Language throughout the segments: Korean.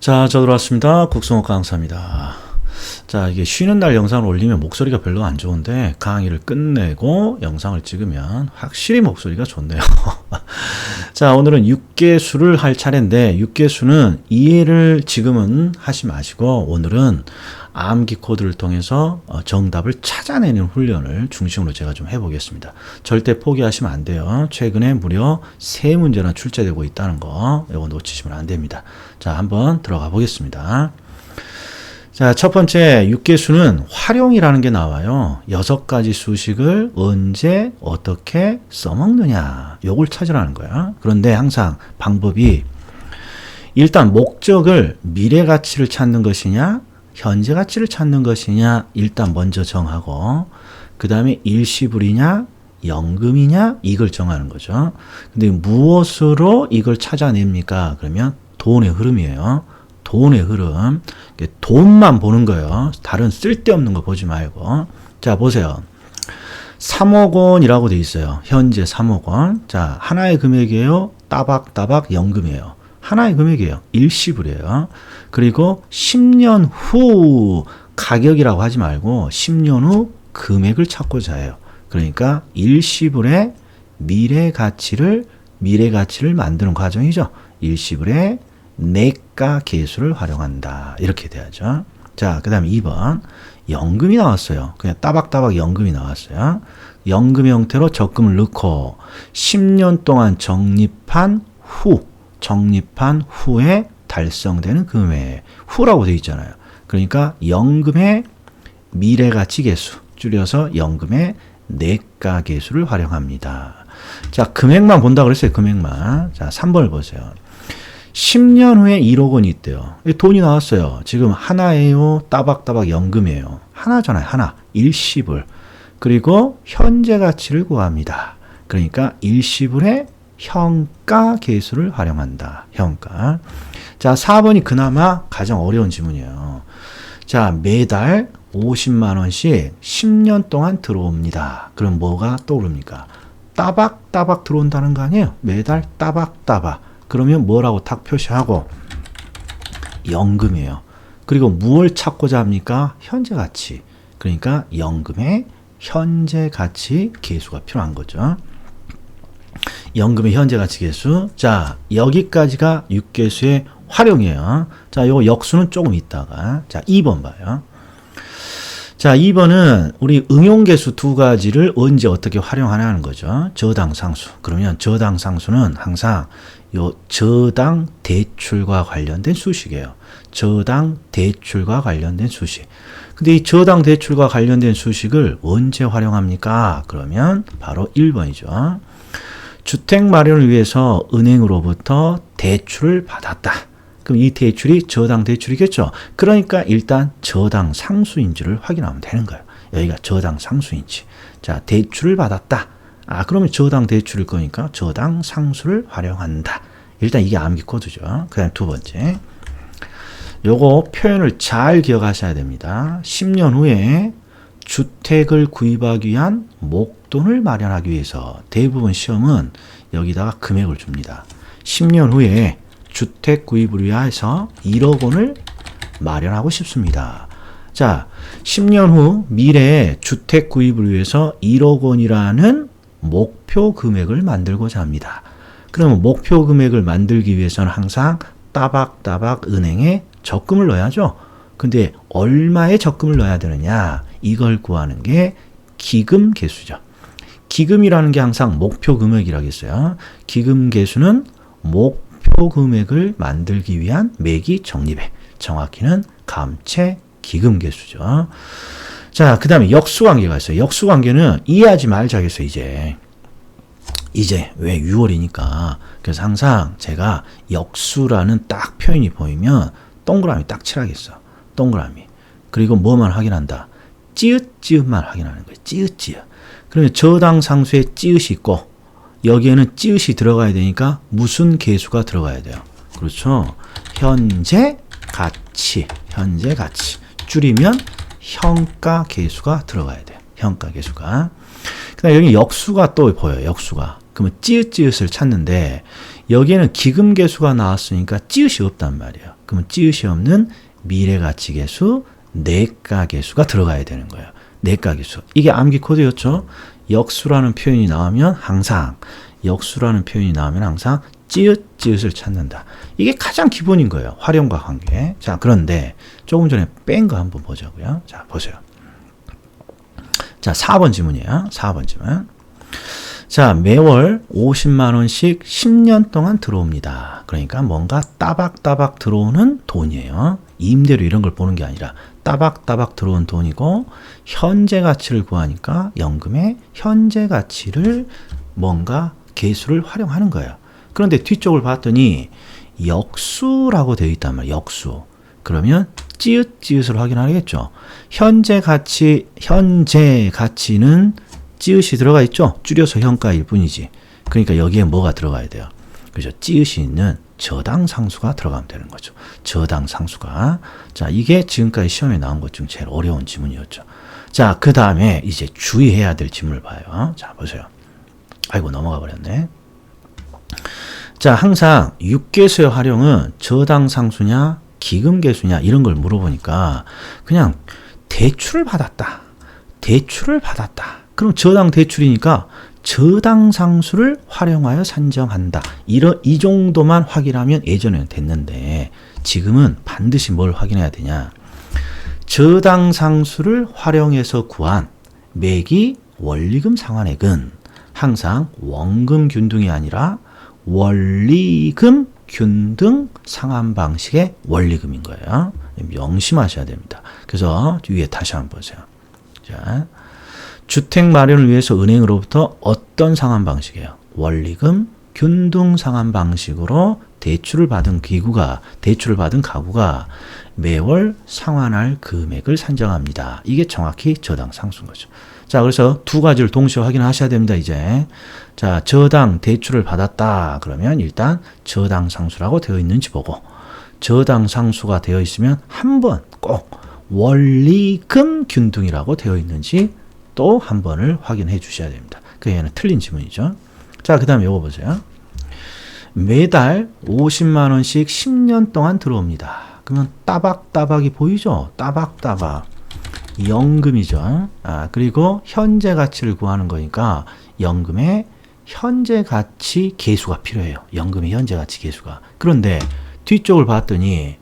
자, 저 들어왔습니다. 국성호 강사입니다. 자, 이게 쉬는 날 영상을 올리면 목소리가 별로 안 좋은데 강의를 끝내고 영상을 찍으면 확실히 목소리가 좋네요. 자, 오늘은 6개수를 할 차례인데 6개수는 이해를 지금은 하지 마시고 오늘은 암기 코드를 통해서 어, 정답을 찾아내는 훈련을 중심으로 제가 좀 해보겠습니다. 절대 포기하시면 안 돼요. 최근에 무려 세 문제나 출제되고 있다는 거 이거 놓치시면 안 됩니다. 자, 한번 들어가 보겠습니다. 자, 첫 번째 육계수는 활용이라는 게 나와요. 여섯 가지 수식을 언제 어떻게 써먹느냐. 요걸 찾으라는 거야. 그런데 항상 방법이 일단 목적을 미래 가치를 찾는 것이냐, 현재 가치를 찾는 것이냐, 일단 먼저 정하고, 그 다음에 일시불이냐, 연금이냐, 이걸 정하는 거죠. 근데 무엇으로 이걸 찾아냅니까? 그러면 돈의 흐름이에요. 돈의 흐름. 돈만 보는 거예요. 다른 쓸데없는 거 보지 말고. 자, 보세요. 3억 원이라고 돼 있어요. 현재 3억 원. 자, 하나의 금액이에요. 따박따박 연금이에요. 하나의 금액이에요. 일시불이에요. 그리고 10년 후 가격이라고 하지 말고 10년 후 금액을 찾고자 해요. 그러니까 일시불의 미래 가치를 미래 가치를 만드는 과정이죠. 일시불의 내가 계수를 활용한다. 이렇게 돼야죠. 자, 그 다음에 2번. 연금이 나왔어요. 그냥 따박따박 연금이 나왔어요. 연금 형태로 적금을 넣고 10년 동안 적립한 후, 적립한 후에 달성되는 금액. 후라고 되어 있잖아요. 그러니까 연금의 미래 가치 계수, 줄여서 연금의 내가 계수를 활용합니다. 자, 금액만 본다 그랬어요. 금액만. 자, 3번을 보세요. 10년 후에 1억 원이 있대요. 돈이 나왔어요. 지금 하나예요. 따박따박 연금이에요. 하나잖아요. 하나. 일시불. 그리고 현재 가치를 구합니다. 그러니까 일시불의 현가 계수를 활용한다. 현가. 자, 4번이 그나마 가장 어려운 지문이에요. 자, 매달 50만 원씩 10년 동안 들어옵니다. 그럼 뭐가 떠오릅니까? 따박따박 들어온다는 거 아니에요? 매달 따박따박. 그러면 뭐라고 탁 표시하고 연금이에요. 그리고 무엇을 찾고자 합니까? 현재 가치. 그러니까 연금의 현재 가치 계수가 필요한 거죠. 연금의 현재 가치 계수. 자, 여기까지가 6계수의 활용이에요. 자, 요 역수는 조금 있다가. 자, 2번 봐요. 자, 2번은 우리 응용계수 두 가지를 언제 어떻게 활용하냐는 거죠. 저당 상수. 그러면 저당 상수는 항상 요 저당 대출과 관련된 수식이에요. 저당 대출과 관련된 수식. 근데 이 저당 대출과 관련된 수식을 언제 활용합니까? 그러면 바로 1번이죠. 주택 마련을 위해서 은행으로부터 대출을 받았다. 그럼 이 대출이 저당 대출이겠죠. 그러니까 일단 저당 상수인지를 확인하면 되는 거예요. 여기가 저당 상수인지. 자, 대출을 받았다. 아, 그러면 저당 대출일 거니까 저당 상수를 활용한다. 일단 이게 암기 코드죠. 그 다음 두 번째. 요거 표현을 잘 기억하셔야 됩니다. 10년 후에 주택을 구입하기 위한 목돈을 마련하기 위해서 대부분 시험은 여기다가 금액을 줍니다. 10년 후에 주택 구입을 위해서 1억 원을 마련하고 싶습니다. 자, 10년 후 미래에 주택 구입을 위해서 1억 원이라는 목표 금액을 만들고자 합니다. 그러면 목표 금액을 만들기 위해서는 항상 따박따박 은행에 적금을 넣어야죠. 근데 얼마의 적금을 넣어야 되느냐? 이걸 구하는 게 기금 개수죠. 기금이라는 게 항상 목표 금액이라고 했어요. 기금 개수는 목 표 금액을 만들기 위한 매기 적립액. 정확히는 감채 기금 개수죠. 자, 그 다음에 역수관계가 있어요. 역수관계는 이해하지 말자 겠어요, 이제. 이제 왜 6월이니까. 그래서 항상 제가 역수라는 딱 표현이 보이면 동그라미 딱 칠하겠어. 동그라미. 그리고 뭐만 확인한다. 찌읒찌읒만 확인하는 거예요. 찌읒찌읒. 그러면 저당 상수에 찌읒이 있고 여기에는 찌읒이 들어가야 되니까 무슨 계수가 들어가야 돼요. 그렇죠. 현재 가치. 현재 가치. 줄이면 현가 계수가 들어가야 돼요. 현가 계수가. 그다음 여기 역수가 또 보여요. 역수가. 그러면 찌읒찌읒을 찾는데 여기에는 기금 계수가 나왔으니까 찌읒이 없단 말이에요. 그러면 찌읒이 없는 미래 가치 계수, 내가 계수가 들어가야 되는 거예요. 내가 계수. 이게 암기 코드였죠. 역수라는 표현이 나오면 항상 역수라는 표현이 나오면 항상 찌읒 찌읒을 찾는다. 이게 가장 기본인 거예요. 활용과 관계. 자, 그런데 조금 전에 뺀 거 한번 보자고요. 자, 보세요. 자, 4번 지문이에요. 4번 지문. 자, 매월 50만 원씩 10년 동안 들어옵니다. 그러니까 뭔가 따박따박 들어오는 돈이에요. 임대료 이런 걸 보는 게 아니라 따박따박 들어온 돈이고 현재 가치를 구하니까 연금의 현재 가치를 뭔가 계수를 활용하는 거예요. 그런데 뒤쪽을 봤더니 역수라고 되어 있단 말이에요. 역수. 그러면 찌읒 찌읒을 확인하겠죠. 현재 가치 현재 가치는 찌읒이 들어가 있죠. 줄여서 현가일 뿐이지. 그러니까 여기에 뭐가 들어가야 돼요. 그죠? 찌읒이 있는 저당 상수가 들어가면 되는 거죠. 저당 상수가. 자, 이게 지금까지 시험에 나온 것 중 제일 어려운 지문이었죠. 자, 그 다음에 이제 주의해야 될 지문을 봐요. 자, 보세요. 아이고, 넘어가 버렸네. 자, 항상 육계수의 활용은 저당 상수냐, 기금 계수냐, 이런 걸 물어보니까 그냥 대출을 받았다. 대출을 받았다. 그럼 저당 대출이니까 저당 상수를 활용하여 산정한다. 이런 이 정도만 확인하면 예전에는 됐는데 지금은 반드시 뭘 확인해야 되냐? 저당 상수를 활용해서 구한 매기 원리금 상환액은 항상 원금 균등이 아니라 원리금 균등 상환 방식의 원리금인 거예요. 명심하셔야 됩니다. 그래서 위에 다시 한번 보세요. 자, 주택 마련을 위해서 은행으로부터 어떤 상환 방식이에요? 원리금 균등 상환 방식으로 대출을 받은 기구가 대출을 받은 가구가 매월 상환할 금액을 산정합니다. 이게 정확히 저당 상수인 거죠. 자, 그래서 두 가지를 동시에 확인하셔야 됩니다, 이제. 자, 저당 대출을 받았다. 그러면 일단 저당 상수라고 되어 있는지 보고, 저당 상수가 되어 있으면 한 번 꼭 원리금 균등이라고 되어 있는지 또 한 번을 확인해 주셔야 됩니다. 그 얘는 틀린 지문이죠. 자, 그 다음에 요거 보세요. 매달 50만 원씩 10년 동안 들어옵니다. 그러면 따박따박이 보이죠? 따박따박. 연금이죠. 아, 그리고 현재 가치를 구하는 거니까 연금의 현재 가치 계수가 필요해요. 연금의 현재 가치 계수가. 그런데 뒤쪽을 봤더니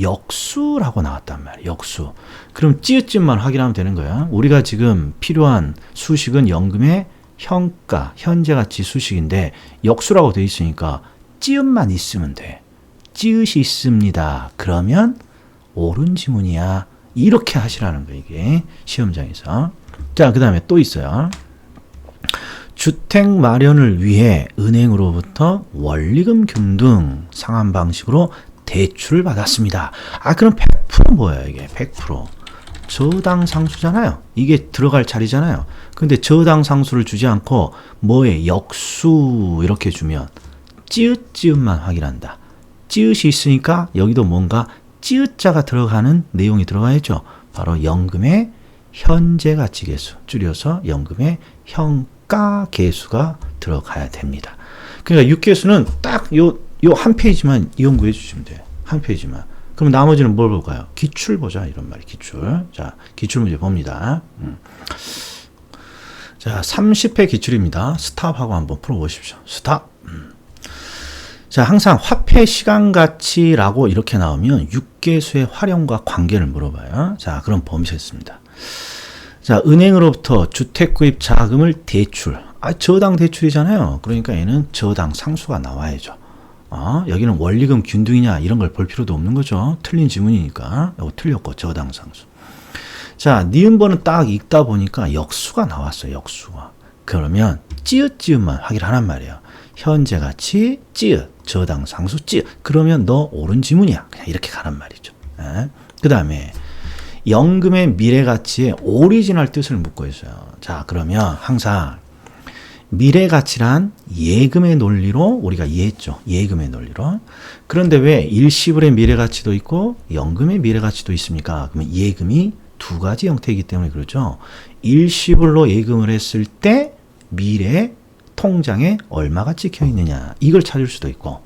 역수라고 나왔단 말이에요. 역수. 그럼 찌읒찌만 확인하면 되는 거야. 우리가 지금 필요한 수식은 연금의 현가, 현재 가치 수식인데 역수라고 돼 있으니까 찌읒만 있으면 돼. 찌읒이 있습니다. 그러면 옳은 지문이야. 이렇게 하시라는 거 이게 시험장에서. 자, 그다음에 또 있어요. 주택 마련을 위해 은행으로부터 원리금 균등 상환 방식으로 대출을 받았습니다. 아, 그럼 100% 뭐예요, 이게? 100%. 저당 상수잖아요. 이게 들어갈 자리잖아요. 근데 저당 상수를 주지 않고 뭐에 역수 이렇게 주면 찌읒찌읒만 확인한다. 찌읒이 있으니까 여기도 뭔가 찌읒자가 들어가는 내용이 들어가야죠. 바로 연금의 현재 가치 계수, 줄여서 연금의 현가 계수가 들어가야 됩니다. 그러니까 6계수는 딱 요 요 한 페이지만 연구해 주시면 돼요. 한 페이지만. 그럼 나머지는 뭘 볼까요? 기출 보자 이런 말이 기출. 자, 기출 문제 봅니다. 음. 자, 30회 기출입니다. 스탑하고 한번 풀어 보십시오. 스탑. 음. 자, 항상 화폐 시간 가치라고 이렇게 나오면 육계수의 활용과 관계를 물어봐요. 자, 그럼 범위했습니다. 자, 은행으로부터 주택 구입 자금을 대출. 아, 저당 대출이잖아요. 그러니까 얘는 저당 상수가 나와야죠. 어, 여기는 원리금 균등이냐 이런 걸 볼 필요도 없는 거죠. 틀린 지문이니까. 이거 틀렸고 저당 상수. 자, 니은번은 딱 읽다 보니까 역수가 나왔어요. 역수가. 그러면 찌읒찌읒만 확인하란 말이에요. 현재 가치 찌읒 저당 상수 찌읒 그러면 너 옳은 지문이야. 그냥 이렇게 가란 말이죠. 예? 그 다음에 연금의 미래 가치의 오리지널 뜻을 묻고 있어요. 자, 그러면 항상 미래 가치란 예금의 논리로 우리가 이해했죠. 예금의 논리로. 그런데 왜 일시불의 미래 가치도 있고 연금의 미래 가치도 있습니까? 그러면 예금이 두두 가지 형태이기 때문에 그렇죠. 일시불로 예금을 했을 때 미래 통장에 얼마가 찍혀 있느냐 이걸 찾을 수도 있고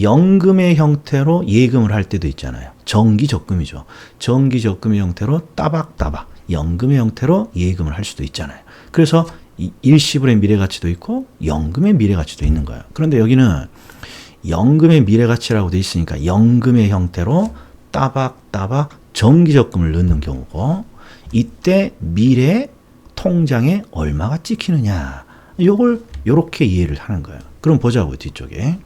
연금의 형태로 예금을 할 때도 있잖아요. 정기 적금이죠. 정기 적금의 형태로 따박따박 연금의 형태로 예금을 할 수도 있잖아요. 그래서 이 일시불의 미래 가치도 있고 연금의 미래 가치도 있는 거예요. 그런데 여기는 연금의 미래 가치라고 돼 있으니까 연금의 형태로 따박따박 정기 적금을 넣는 경우고 이때 미래 통장에 얼마가 찍히느냐 요걸 요렇게 이해를 하는 거예요. 그럼 보자고 뒤쪽에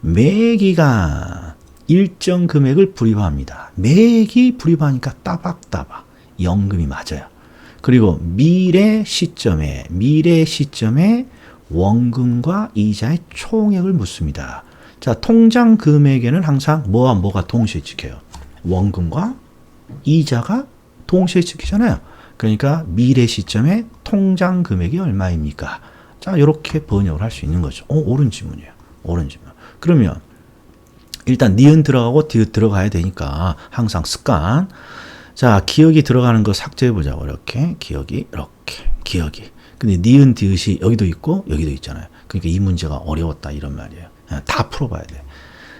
매기가 일정 금액을 불입합니다. 매기 불입하니까 따박따박 연금이 맞아요. 그리고 미래 시점에 미래 시점에 원금과 이자의 총액을 묻습니다. 자, 통장 금액에는 항상 뭐와 뭐가 동시에 찍혀요. 원금과 이자가 동시에 찍히잖아요. 그러니까 미래 시점에 통장 금액이 얼마입니까? 자, 이렇게 번역을 할 수 있는 거죠. 어, 옳은 지문이에요. 옳은 지문. 그러면 일단 니은 들어가고 디귿 들어가야 되니까 항상 습관. 자, 기억이 들어가는 거 삭제해 보자고. 이렇게 기억이 이렇게 기억이. 근데 니은 디귿이 여기도 있고 여기도 있잖아요. 그러니까 이 문제가 어려웠다 이런 말이에요. 아, 다 풀어 봐야 돼.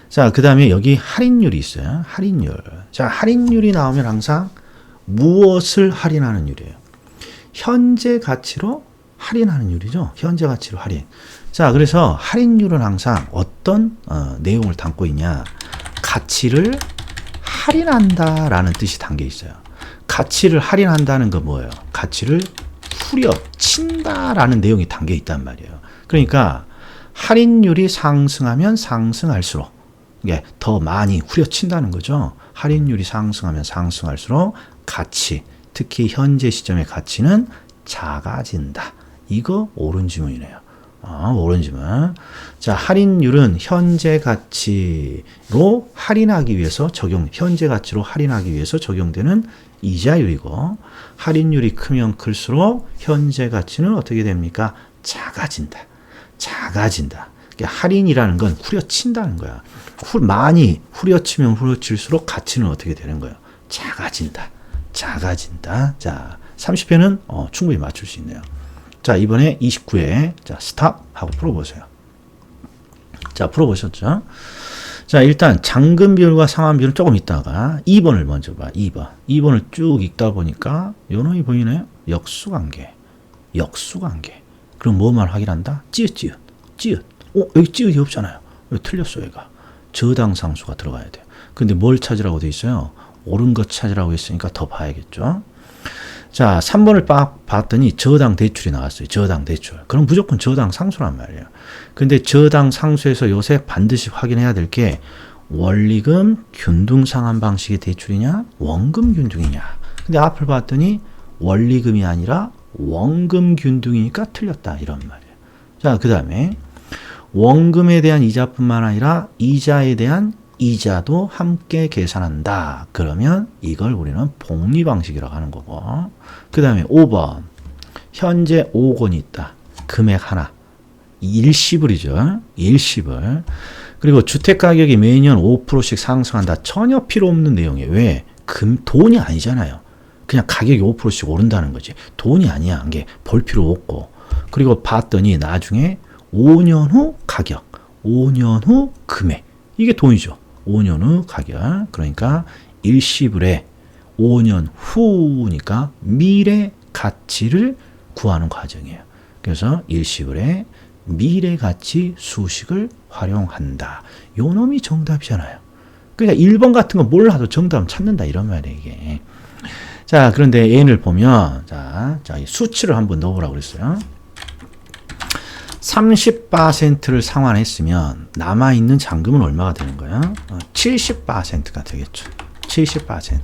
자, 그 다음에 여기 할인율이 있어요. 할인율. 자, 할인율이 나오면 항상 무엇을 할인하는 율이에요? 현재 가치로 할인하는 율이죠. 현재 가치로 할인. 자, 그래서 할인율은 항상 어떤 어, 내용을 담고 있냐? 가치를 할인한다라는 뜻이 담겨 있어요. 가치를 할인한다는 건 뭐예요? 가치를 후려친다라는 내용이 담겨 있단 말이에요. 그러니까 할인율이 상승하면 상승할수록 이게 더 많이 후려친다는 거죠. 할인율이 상승하면 상승할수록 가치, 특히 현재 시점의 가치는 작아진다. 이거 옳은 지문이네요. 아, 옳은 지문. 자, 할인율은 현재 가치로 할인하기 위해서 적용, 현재 가치로 할인하기 위해서 적용되는 이자율이고, 할인율이 크면 클수록 현재 가치는 어떻게 됩니까? 작아진다. 작아진다. 그러니까 할인이라는 건 후려친다는 거야. 후, 많이 후려치면 후려칠수록 가치는 어떻게 되는 거예요? 작아진다. 작아진다. 자, 30회는 어, 충분히 맞출 수 있네요. 자, 이번에 29회. 자, 스탑 하고 풀어보세요. 자, 풀어보셨죠? 자, 일단 잔금 비율과 상환 비율은 조금 있다가 2번을 먼저 봐. 2번. 2번을 쭉 읽다 보니까 요 놈이 보이네요. 역수 관계. 역수 관계. 그럼 뭐만 확인한다? 찌읒, 찌읒. 찌읒. 어, 여기 찌읒이 없잖아요. 왜 틀렸어, 얘가. 저당 상수가 들어가야 돼요. 근데 뭘 찾으라고 돼 있어요? 옳은 것 찾으라고 했으니까 더 봐야겠죠. 자, 3번을 빡 봤더니 저당 대출이 나왔어요. 저당 대출. 그럼 무조건 저당 상수란 말이에요. 근데 저당 상수에서 요새 반드시 확인해야 될 게 원리금 균등 상환 방식의 대출이냐, 원금 균등이냐. 근데 앞을 봤더니 원리금이 아니라 원금 균등이니까 틀렸다 이런 말이에요. 자, 그다음에 원금에 대한 이자뿐만 아니라 이자에 대한 이자도 함께 계산한다. 그러면 이걸 우리는 복리 방식이라고 하는 거고. 그 다음에 5번. 현재 5억 원이 있다. 금액 하나. 일시불이죠. 일시불. 그리고 주택 가격이 매년 5%씩 상승한다. 전혀 필요 없는 내용이에요. 왜? 금, 돈이 아니잖아요. 그냥 가격이 5%씩 오른다는 거지. 돈이 아니야. 이게 볼 필요 없고. 그리고 봤더니 나중에 5년 후 가격, 5년 후 금액. 이게 돈이죠. 5년 후 가격. 그러니까 일시불에 5년 후니까 미래 가치를 구하는 과정이에요. 그래서 일시불에 미래 가치 수식을 활용한다. 요 놈이 정답이잖아요. 그러니까 1번 같은 거 몰라도 정답 찾는다 이런 말이에요, 이게. 자, 그런데 n을 보면 자, 자, 수치를 한번 넣어 보라고 그랬어요. 30%를 상환했으면 남아있는 잔금은 얼마가 되는 거야? 70%가 되겠죠. 70%.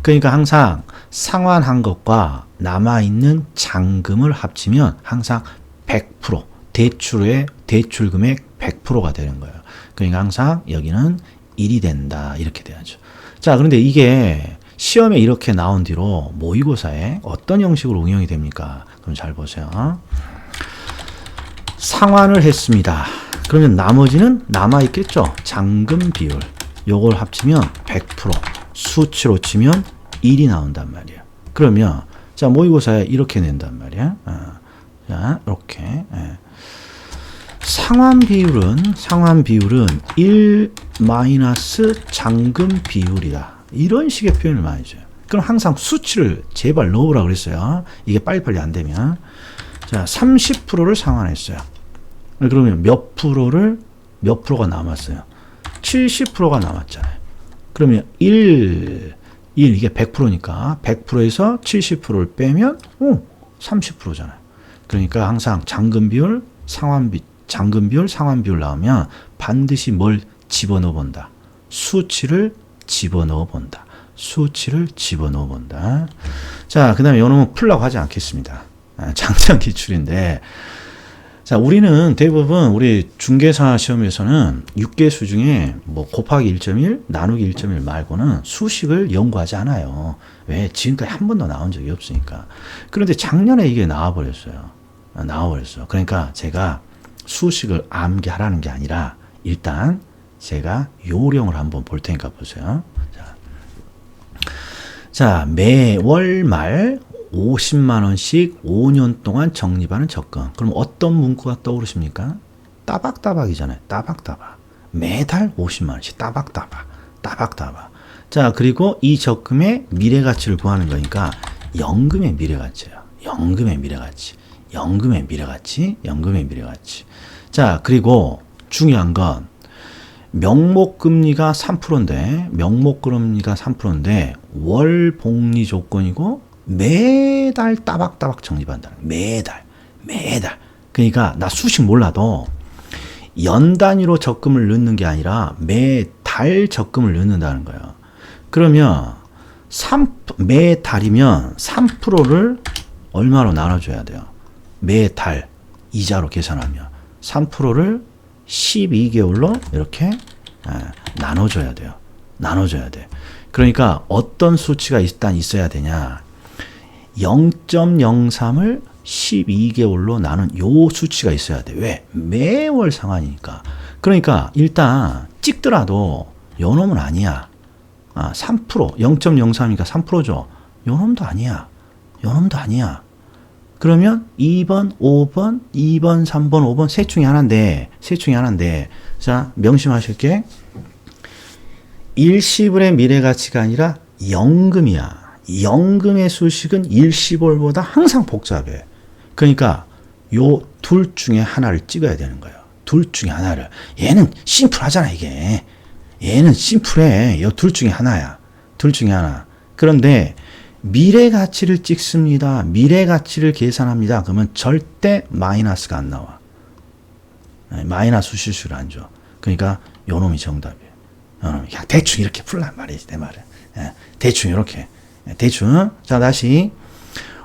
그러니까 항상 상환한 것과 남아있는 잔금을 합치면 항상 100% 대출의 대출 금액 100%가 되는 거예요. 그러니까 항상 여기는 1이 된다. 이렇게 돼야죠. 자, 그런데 이게 시험에 이렇게 나온 뒤로 모의고사에 어떤 형식으로 응용이 됩니까? 그럼 잘 보세요. 상환을 했습니다. 그러면 나머지는 남아 있겠죠. 잔금 비율. 요걸 합치면 100%, 수치로 치면 1이 나온단 말이야. 그러면 자 모의고사에 이렇게 낸단 말이야. 어. 자 이렇게 예. 상환 비율은 상환 비율은 1 마이너스 잔금 비율이다. 이런 식의 표현을 많이 줘요. 그럼 항상 수치를 제발 넣으라 그랬어요. 이게 빨리빨리 안 되면 자 30%를 상환했어요. 그러면 몇 프로를 몇 프로가 남았어요? 70%가 남았잖아요. 그러면 1, 1 이게 100%니까 100%에서 70%를 빼면 오, 30%잖아요. 그러니까 항상 잔금 비율, 상환 비 잔금 비율, 상환 비율 나오면 반드시 뭘 집어넣어 본다. 수치를 집어넣어 본다. 수치를 집어넣어 본다. 자, 그다음에 요놈은 풀라고 하지 않겠습니다. 아, 장장 기출인데 자, 우리는 대부분 우리 중개사 시험에서는 6개수 중에 뭐 곱하기 1.1, 나누기 1.1 말고는 수식을 연구하지 않아요. 왜? 지금까지 한 번도 나온 적이 없으니까. 그런데 작년에 이게 나와버렸어요. 아, 나와버렸어. 그러니까 제가 수식을 암기하라는 게 아니라 일단 제가 요령을 한번 볼 테니까 보세요. 자, 자 매월 말 50만 원씩 5년 동안 적립하는 적금. 그럼 어떤 문구가 떠오르십니까? 따박따박이잖아요. 따박따박. 매달 50만 원씩 따박따박. 따박따박. 자, 그리고 이 적금의 미래 가치를 구하는 거니까 연금의 미래 가치예요. 연금의 미래 가치. 연금의 미래 가치. 연금의 미래 가치. 자, 그리고 중요한 건 명목 금리가 3%인데 명목 금리가 3%인데 월 복리 조건이고 매달 따박따박 적립한다. 매달, 매달. 그러니까 나 수식 몰라도 연 단위로 적금을 넣는 게 아니라 매달 적금을 넣는다는 거예요. 그러면 3, 매달이면 3%를 얼마로 나눠줘야 돼요? 매달 이자로 계산하면 3%를 12개월로 이렇게 아, 나눠줘야 돼요. 나눠줘야 돼. 그러니까 어떤 수치가 일단 있어야 되냐? 0.03을 12개월로 나눈 요 수치가 있어야 돼. 왜? 매월 상환이니까. 그러니까 일단 찍더라도 요 놈은 아니야. 아, 3%, 0.03이니까 3%죠. 요 놈도 아니야. 요 놈도 아니야. 그러면 2번, 5번, 2번, 3번, 5번 셋 중에 하나인데, 셋 중에 하나인데, 자, 명심하실 게. 일시불의 미래 가치가 아니라 연금이야. 연금의 수식은 일시불보다 항상 복잡해. 그러니까 요 둘 중에 하나를 찍어야 되는 거예요. 둘 중에 하나를. 얘는 심플하잖아, 이게. 얘는 심플해. 요 둘 중에 하나야. 둘 중에 하나. 그런데 미래 가치를 찍습니다. 미래 가치를 계산합니다. 그러면 절대 마이너스가 안 나와. 네, 마이너스 실수를 안 줘. 그러니까 요 놈이 정답이에요. 요 놈이 그냥 대충 이렇게 풀란 말이지, 내 말은. 예, 대충 이렇게. 예, 대충. 자, 다시.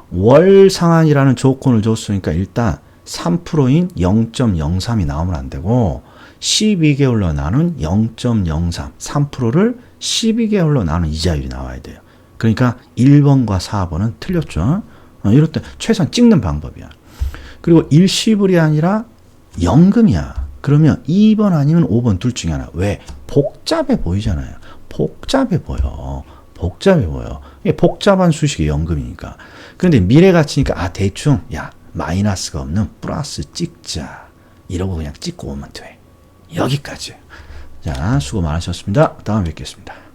월 상한이라는 조건을 줬으니까 일단 3%인 0.03이 나오면 안 되고 12개월로 나눈 0.03, 3%를 12개월로 나눈 이자율이 나와야 돼요. 그러니까 1번과 4번은 틀렸죠. 어, 이럴 때 최소한 찍는 방법이야. 그리고 일시불이 아니라 연금이야. 그러면 2번 아니면 5번 둘 중에 하나. 왜? 복잡해 보이잖아요. 복잡해 보여. 복잡해 보여. 이게 복잡한 수식이 연금이니까. 그런데 미래 가치니까 아 대충 야 마이너스가 없는 플러스 찍자. 이러고 그냥 찍고 오면 돼. 여기까지. 자 수고 많으셨습니다. 다음에 뵙겠습니다.